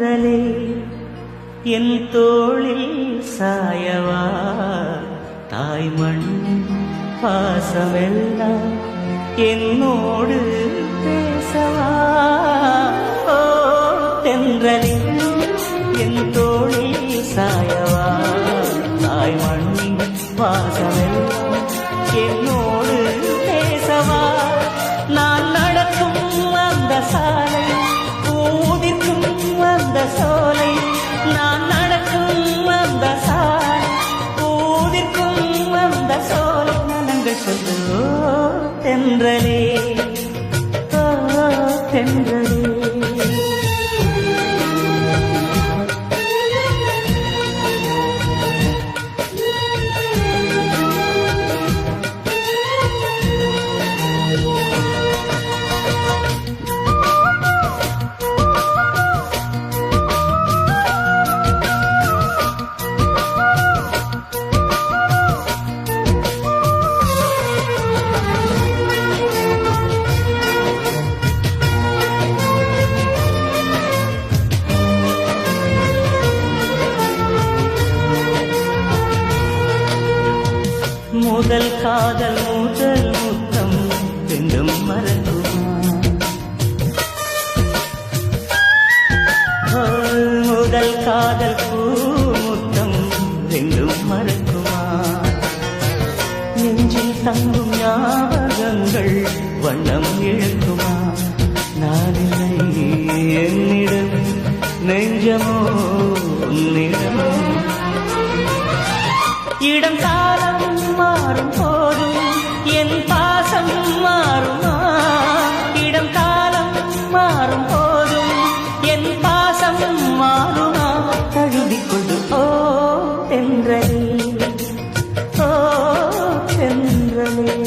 தென்றலே என் தோளில் சாயவா? தாய் மண் பாசமெல்லாம் என்னோடு பேசவா? ஓ தென்றலே என் தோளில் சாயவா? தாய் மண் பாசமெல்லாம் என்னோடு தென்றலே தென்றலே முதல் காதல் முதல் முத்தம் ரெண்டும் மறக்குமா? முதல் காதல் பூ முத்தம் ரெண்டும் மறக்குமா? நெஞ்சில் தங்கும் ஞாபகங்கள் வண்ணம் இழக்குமா? நான் என்னிடம் நெஞ்சமோ உன்னிடம். இடம் காலம் மாறும் போதும். என் பாசம் மாறுமா? இடம் காலம் மாறும் போதும். என் பாசம் மாறுமா? தழுதி கொண்டு ஓ தென்றலே.